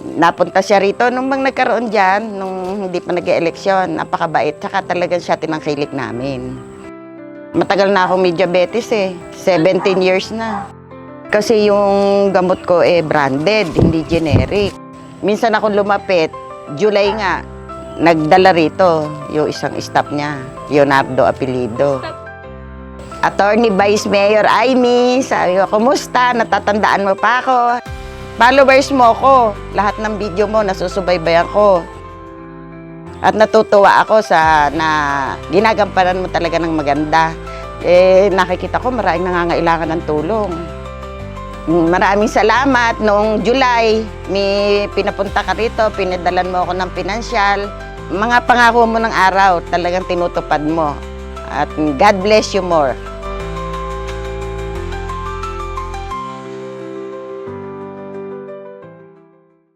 Napunta siya rito nung bang nagkaroon dyan, nung hindi pa nag eleksyon napakabait, tsaka talagang siya tinangkilik namin. Matagal na akong may diabetes eh, 17 years na. Kasi yung gamot ko eh branded, hindi generic. Minsan ako lumapit, July nga, nagdala rito yung isang staff niya, Leonardo Apelido. Attorney Vice Mayor Amy, sabi ko, kumusta? Natatandaan mo pa ako? Followers mo ko, lahat ng video mo nasusubaybayan ko. At natutuwa ako sa na ginagampanan mo talaga ng maganda. Eh, nakikita ko maraming nangangailangan ng tulong. Mm, Maraming salamat. Noong July, may pinapunta ka rito, pinadalan mo ako ng pinansyal. Mga pangako mo ng araw, talagang tinutupad mo. At God bless you more.